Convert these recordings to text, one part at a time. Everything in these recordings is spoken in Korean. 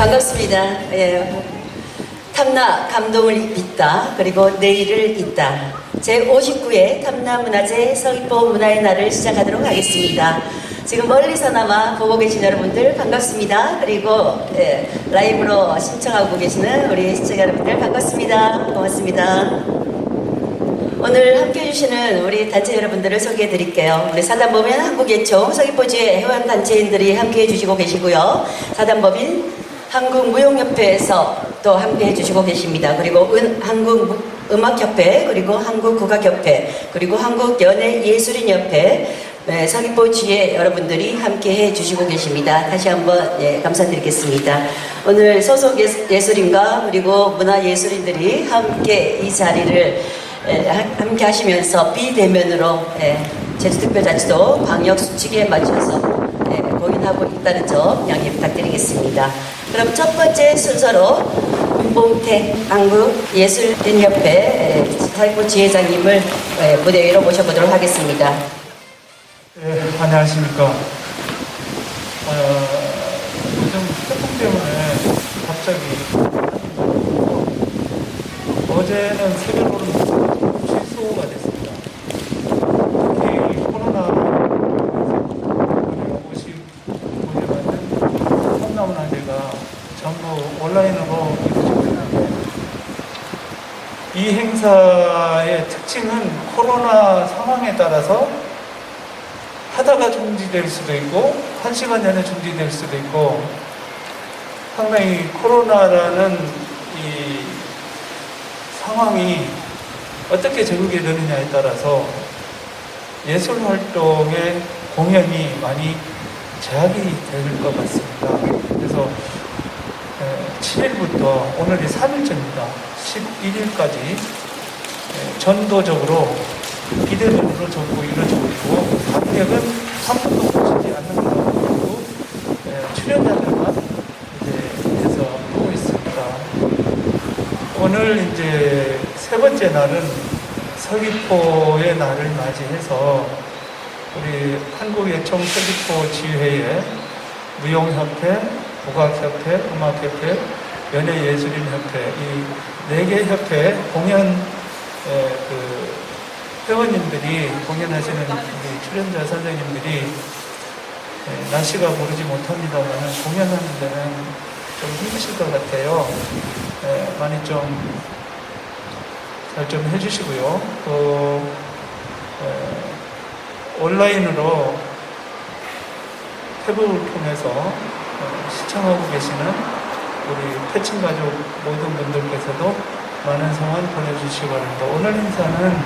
반갑습니다. 예. 탐나 감동을 빚다 그리고 내일을 잇다 제 59회 탐나 문화제 서귀포 문화의 날을 시작하도록 하겠습니다. 지금 멀리서나마 보고 계신 여러분들 반갑습니다. 그리고 예, 라이브로 신청하고 계시는 우리 시청자 여러분들 반갑습니다. 고맙습니다. 오늘 함께 해주시는 우리 단체 여러분들을 소개해 드릴게요. 우리 사단법인 한국예총 서귀포지의 회원단체인들이 함께 해주시고 계시고요. 사단법인 한국무용협회에서 또 함께 해주시고 계십니다. 그리고 은, 한국음악협회, 그리고 한국국악협회, 그리고 한국연예예술인협회, 네, 서귀포지의 여러분들이 함께 해주시고 계십니다. 다시 한번 예, 감사드리겠습니다. 오늘 소속 예술인과 그리고 문화예술인들이 함께 이 자리를 예, 하- 함께 하시면서 비대면으로 예, 제주특별자치도 방역 수칙에 맞춰서 예, 공연하고 있다는 점 양해 부탁드리겠습니다. 그럼 첫 번째 순서로 윤봉태 한국예술인협회 예, 사회부 지회장님을 예, 무대 위로 모셔보도록 하겠습니다. 네, 안녕하십니까. 어, 요즘 태풍 때문에 갑자기 어제는 새벽으로 취소가 됐습니다. 특히 코로나 50 분에 맞는 탐나문화제가 전부 온라인으로 이루어지고 있는데 이 행사의 특징은 코로나 상황에 따라서 하다가 중지될 수도 있고 한 시간 전에 중지될 수도 있고 상당히 코로나라는 이 상황이 어떻게 적응이 되느냐에 따라서 예술 활동의 공연이 많이 제약이 될 것 같습니다. 그래서 7일부터 오늘이 3일째입니다. 11일까지 전도적으로 비대면으로 전부 이루어지고 있고 관객은 한 분도 보시지 않는 걸로 그리고 예, 출연자들만 이제 해서 하고 있습니다. 오늘 이제 세 번째 날은 서귀포의 날을 맞이해서 우리 한국예총 서귀포 지회의 무용협회, 국악협회, 음악협회, 연예예술인협회 이 네 개 협회 공연 에, 그 회원님들이 공연하시는 출연자 선생님들이 에, 날씨가 모르지 못합니다만 공연하는 데는 좀 힘드실 것 같아요. 에, 많이 좀잘좀 해주시고요. 또 에, 온라인으로 태블을 통해서 어, 시청하고 계시는 우리 패친 가족 모든 분들께서도 많은 성원 보내주시기 바랍니다. 오늘 행사는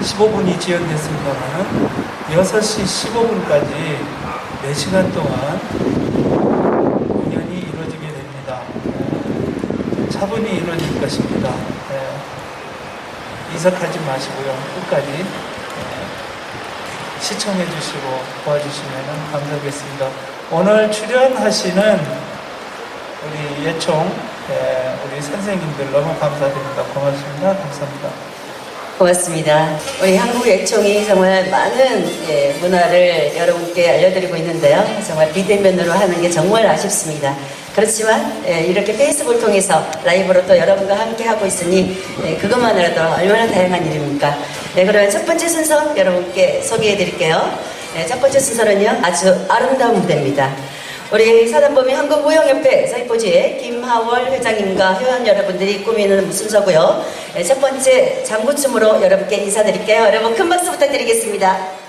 15분이 지연됐습니다만 6시 15분까지 4시간 동안 공연이 이루어지게 됩니다. 네, 차분히 이루어질 것입니다. 네, 이석하지 마시고요. 끝까지 네, 시청해 주시고 도와주시면 감사하겠습니다. 오늘 출연하시는 우리 예총 예, 우리 선생님들 너무 감사드립니다. 고맙습니다. 감사합니다. 고맙습니다. 우리 한국 애총이 정말 많은 예, 문화를 여러분께 알려드리고 있는데요. 정말 비대면으로 하는 게 정말 아쉽습니다. 그렇지만 예, 이렇게 페이스북을 통해서 라이브로 또 여러분과 함께 하고 있으니 예, 그것만으로도 얼마나 다양한 일입니까? 네, 그러면 첫 번째 순서 여러분께 소개해 드릴게요. 네, 첫 번째 순서는요. 아주 아름다운 무대입니다. 우리 사단법인 한국무용협회 서귀포지의 김하월 회장님과 회원 여러분들이 꾸미는 순서고요. 네, 첫 번째 장구춤으로 여러분께 인사드릴게요. 여러분 큰 박수 부탁드리겠습니다.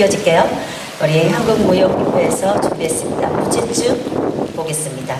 이어질게요. 우리 한국무용협회에서 준비했습니다. 무제쯤 보겠습니다.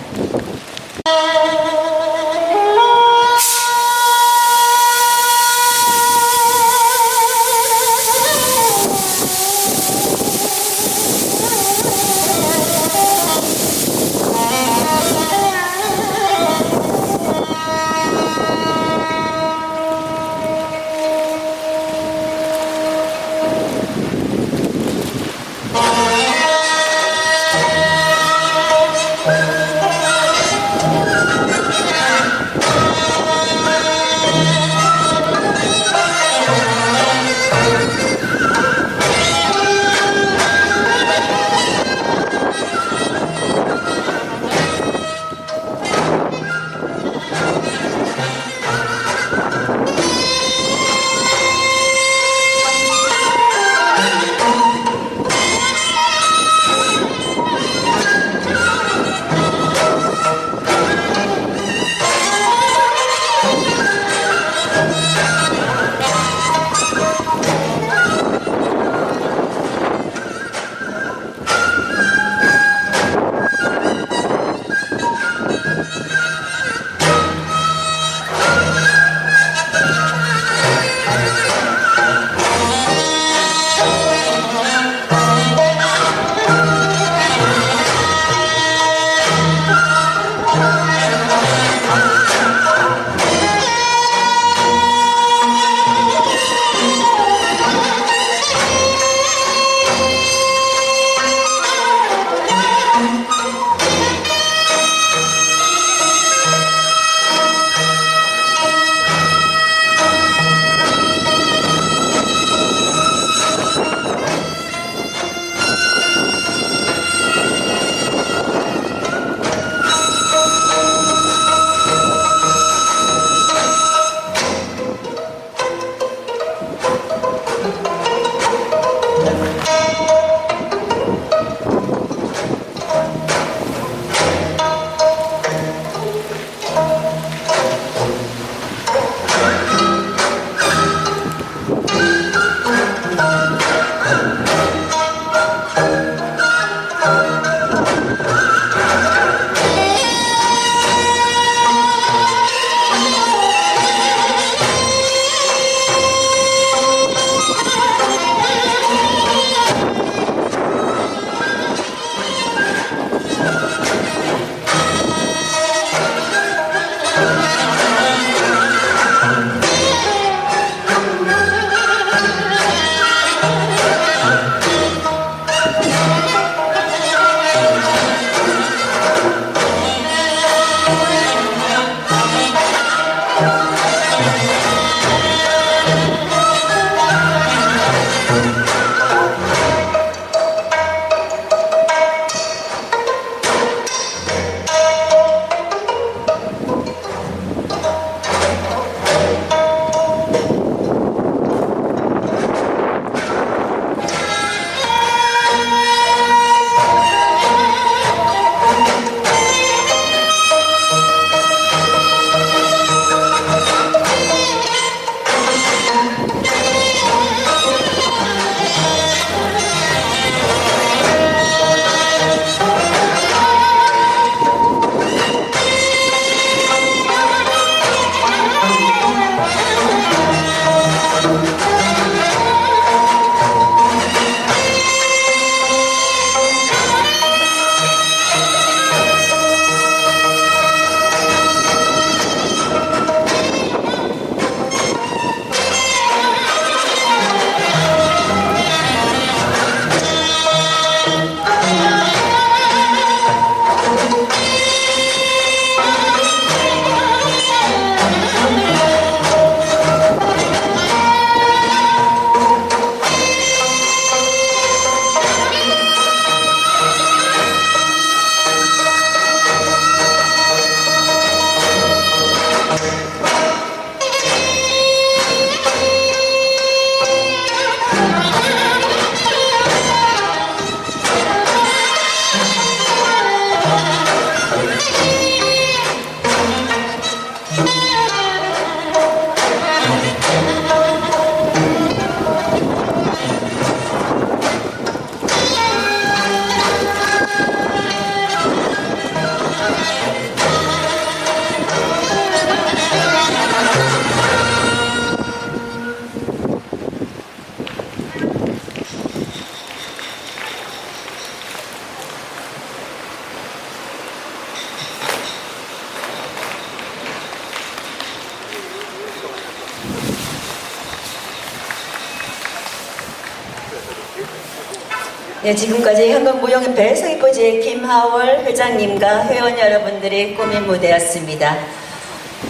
네, 지금까지 한국무용협회 서귀포지의 김하월 회장님과 회원 여러분들이 꾸민 무대였습니다.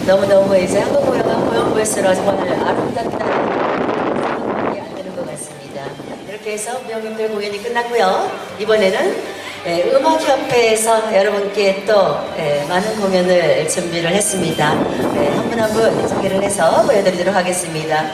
너무너무 이제 한국무용은 무용 볼수록 정말 아름답다는 생각이 안 드는 것 같습니다. 이렇게 해서 무용협회 공연이 끝났고요. 이번에는 예, 음악협회에서 여러분께 또 예, 많은 공연을 준비를 했습니다. 한분 한 분 소개를 해서 보여드리도록 하겠습니다.